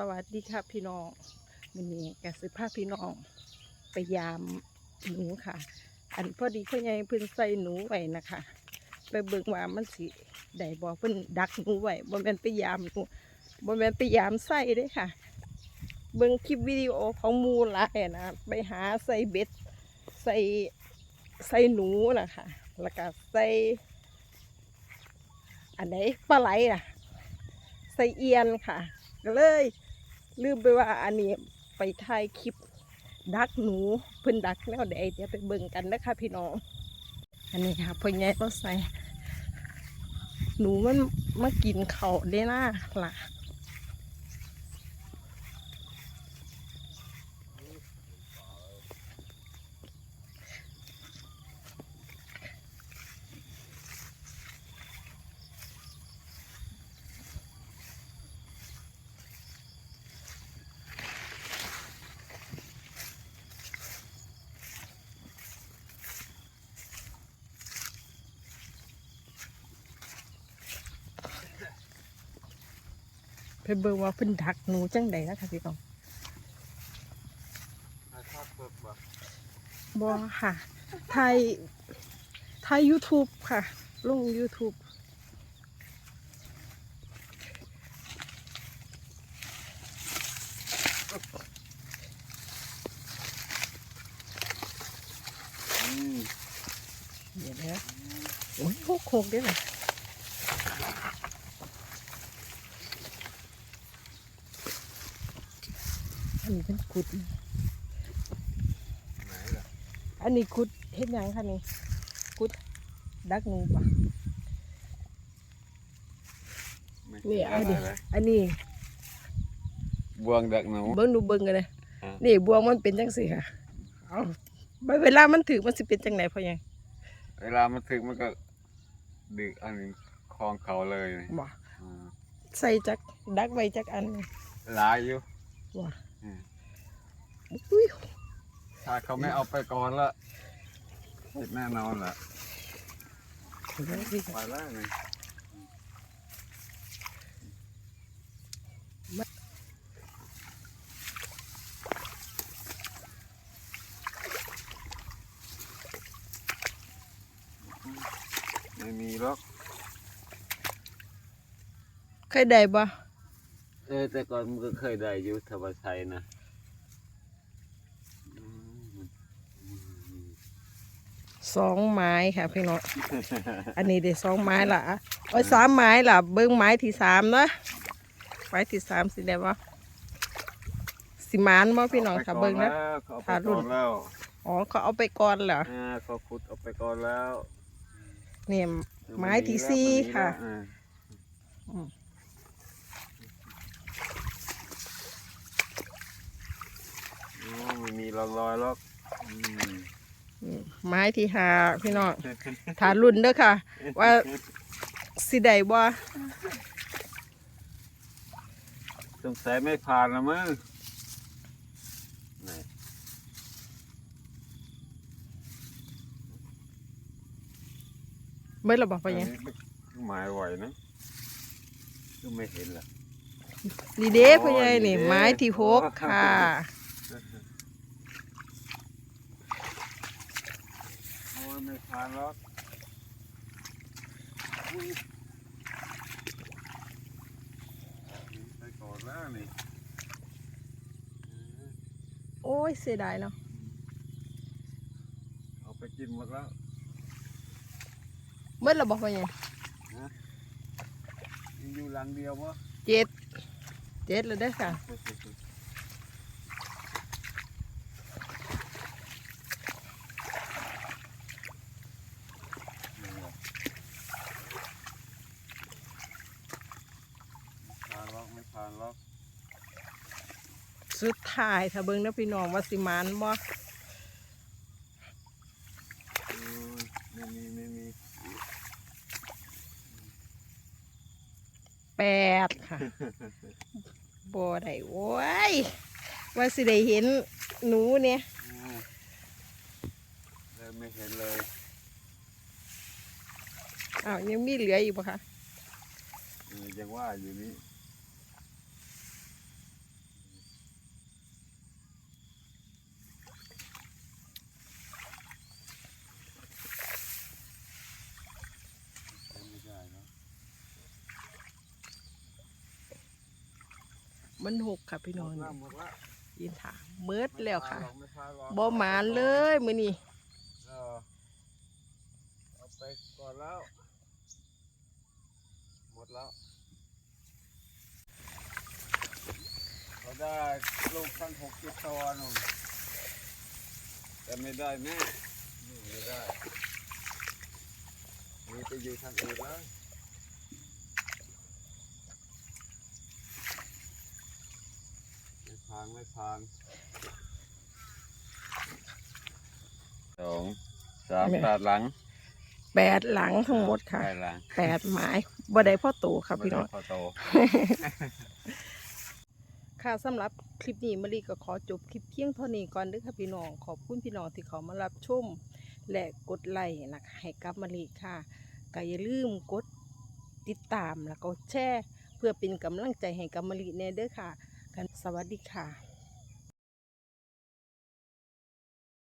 สวัสดีค่ะพี่น้องวันนี้กสิภาพี่น้องไปยามหนูค่ะ อันพอดีพ่อใหญ่เพิ่นใส่หนูไว้นะคะ ไปเบิ่งว่ามันสิได้บ่เพิ่นดักหนูไว้บ่แม่นไปยามหนูบ่แม่นไปยามใส่เด้ค่ะ เบิ่งคลิปวิดีโอของหมูลายนะไปหาใส่เบ็ดใส่ใส่หนูนะคะแล้วก็ใส่อันไหนปลาไหลน่ะ ใส่เอียนค่ะก็เลย ลืมไปว่าอันนี้ไปถ่ายคลิปดักหนูเพิ่นดักแล้วเดี๋ยวเดี๋ยวไปเบิ่งกันนะคะพี่น้อง อันนี้ค่ะพ่อใหญ่ก็ใส่ หนูมันมากินเขาได้น่าล่ะ ไปเบิ่งว่าเพิ่นดักหนูจังใดนะคะพี่น้องบอค่ะถ่ายถ่าย YouTube ค่ะ ลง YouTube เดี๋ยวนะโอ้ยโคกโคกได้เลย อันนี้เป็นกุดนะอันนี้กุดเฮ็ดหยังคะนี่กุดดักหนูปะนี่เอาดิอันนี้บวงดักหนู เบิ้งดูเบิ้งกันเลยอ่านี่บวงมันเป็นจังสิค่ะเอาไปเวลามันถือมันสิเป็นจังไหนพอยังเวลามันถึงมันก็ดึกอันนี้คลองเขาเลยบ่อ่าใส่จักดักไว้จักอันหลายอยู่ว่ะอืมอุ้ยถ้าเขาไม่เอาไปก่อนละติดแน่นอนละเดี๋ยวสิไปแล้วนี่ไม่มีหรอกเคยได้บ่ เออแต่ก่อนมันก็เคยได้อยู่ทวาชัยนะสองไม้ค่ะพี่น้อง อันนี้ได้สองไม้ละโอ้ยสามไม้ละเบิ้งไม้ที่สามเนอะไม้ที่สามสิได้บ่สิมานบ่พี่น้องถ้าเบิ้งนะเขาเอาถ้าไปรุ่ก่อนนแล้วอ๋อเขาเอาไปก่อนเหรออ่าเขาขุดเอาไปก่อนแล้วเนี่ยไม้ที่สี่ค่ะ อ่า อืม อ๋อ ไม่มีรองรอยหรอกอืมนี่ไม้ที่ห้าพี่น้องถารุ่นเด้อค่ะ ว่าสิได้บ่สงสัยไม่ผ่านละมั้งไหนเบิ่งและบ่พอยังอันนี้หมายไหวนะก็ไม่เห็นล่ะ ดีเด้พ่อใหญ่อ๋อนี่นี่เด้ไม้ที่หกค่ะ โอ้ยไม่ผ่านหรอกอุ้ยไปก่อนแล้วนี่โอ้ยเสียดายเนาะเอาไปกินหมดแล้วเบิ่งและบ่พอยังยังอยู่หลังเดียววะเจ็ดเจ็ดเลยเด้อค่ะ ผ่านหรอกไม่ผ่านหรอก สุดท้ายถ้าเบิ่งเด้อพี่น้องว่าสิมานบ่เออไม่มีไม่มีแปดค่ะบ่ได้โว้ยว่าสิได้เห็นหนูเนี่ยอืมเลยไม่เห็นเลยอ้าวยังมีเหลืออยู่ปะคะเออยังว่าอยู่นี่ มันหกค่ะพี่น้องหมดละหมดละยินถามเมิดแล้วค่ะไม่พาหรอกไม่พาหรอกบ่หมานเลยมื้อนี้เออเอาไปก่อนแล้ว หมดแล้วเขาได้ลูกทั้งหกสิบตัวหนุ่มแต่ไม่ได้แม่นี่ไม่ได้มีไปอยู่ทางอื่นแล้วไม่ พานไม่พานสองสามแปดหลังแปดหลังทั้งหมดค่ะแปดหลังแปดไม้บ่ได้พ่อโตค่ะพี่น้องพอโตค่ะสำหรับคลิปนี้มะลิก็ขอจบคลิปเพียงเท่านี้ก่อนเด้อค่ะพี่น้องขอบคุณพี่น้องที่เขามารับชมและกดไลค์นะคะให้กับมะลิค่ะก็อย่าลืมกดติดตามแล้วก็แชร์เพื่อเป็นกำลังใจให้กับมะลิแน่เด้อค่ะ กันสวัสดีค่ะ